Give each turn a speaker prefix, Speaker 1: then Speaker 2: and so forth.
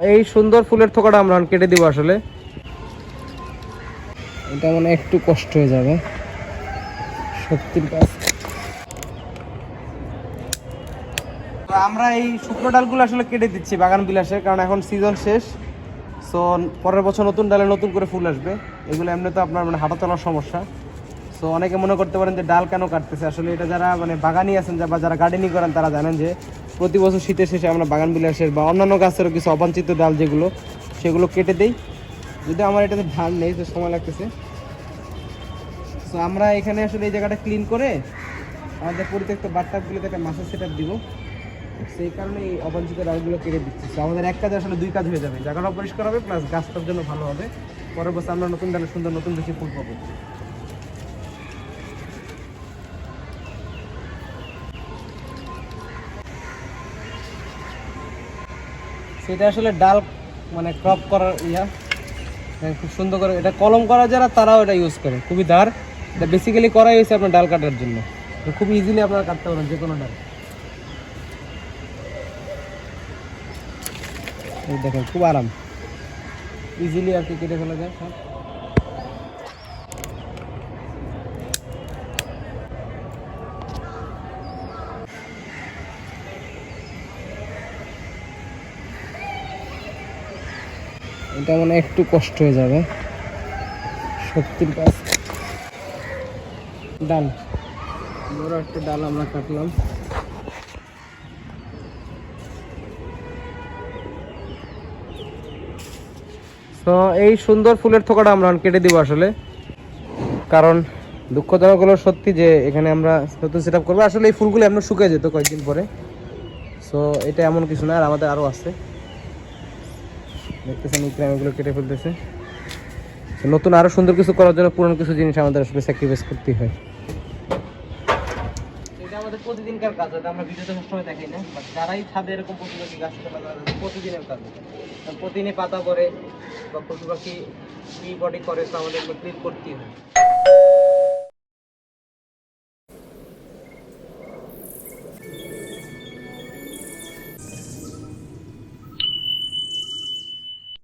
Speaker 1: এই সুন্দর ফুলের থোকাটা আমরা কেটে দিব আসলে। এটা মানে একটু কষ্ট হয়ে যাবে। সত্যির কাজ। আমরা এই শুকনো ডালগুলো আসলে কেটে দিচ্ছি বাগান বিলাসে কারণ এখন সিজন শেষ। সো পরের বছর নতুন ডালে নতুন করে ফুল আসবে। এগুলো এমনি তো আপনার মানে হাঁটা চলার সমস্যা। সো অনেকে মনে করতে পারেন যে ডাল কেন কাটতেছে? আসলে এটা যারা মানে বাগানি আছেন বা যারা গার্ডেনিং করেন তারা জানেন যে প্রতি বছর শীতের শেষে আমরা বাগান বিলাসের বা অন্যান্য গাছেরও কিছু অবাঞ্ছিত ডাল যেগুলো, সেগুলো কেটে দেই। যদি আমার এটাতে ধান নেই, তো সময় লাগতেছে। তো আমরা এখানে আসলে এই জায়গাটা ক্লিন করে আমাদের পরিত্যক্ত বাথটাবগুলোতে একটা মাছের সেট দিব। সেই কারণে এই অবাঞ্ছিত ডালগুলো কেটে দিচ্ছি। আমাদের এক কাজে আসলে দুই কাজ হয়ে যাবে। জায়গাটাও পরিষ্কার হবে প্লাস গাছটার জন্য ভালো হবে। পরের বছর আমরা নতুন ডালে সুন্দর নতুন বেশি ফুল পাবো। সেটা আসলে ডাল মানে ক্রপ করার ইয়া। হ্যাঁ, খুব সুন্দর করে। এটা কলম করা যারা তারাও এটা ইউজ করে। খুবই দার। এটা বেসিক্যালি করাই হয়েছে আপনার ডাল কাটার জন্য। খুব ইজিলি আপনারা কাটতে পারেন যে কোনো ডাল দেখেন খুব আরাম। ইজিলি আর কি কেটে ফেলা যায় এটা মানে একটু কষ্ট হয়ে যাবে। সত্যির কাজ। ডাল। বড় একটা ডাল আমরা কাটলাম। তো এই সুন্দর ফুলের থোকাটা আমরা কেটে দিব আসলে। কারণ দুঃখজনক হলো সত্যি যে এখানে আমরা নতুন সেট আপ করব। আসলে এই ফুলগুলো এমন শুকিয়ে যেত কয়েকদিন পরে। সো এটা এমন কিছু না, আর আমাদের আরও আছে। দেখতেছেন ইকরাম এগুলো কেটে ফেলতেছে। নতুন আরও সুন্দর কিছু করার জন্য পুরনো কিছু জিনিস আমাদের আসলে স্যাক্রিফাইস করতেই হয়। আমাদের প্রতিদিনকার কাজ, এটা আমরা ভিডিওতে সবসময় দেখাই না বাট যারাই ছাদে এরকম পশু পাখি গাছ প্রতিদিনের কাজ। প্রতিদিনে পাতা পরে বা পশু পাখি বডি করে, তো আমাদের ক্লিক করতেই হয়।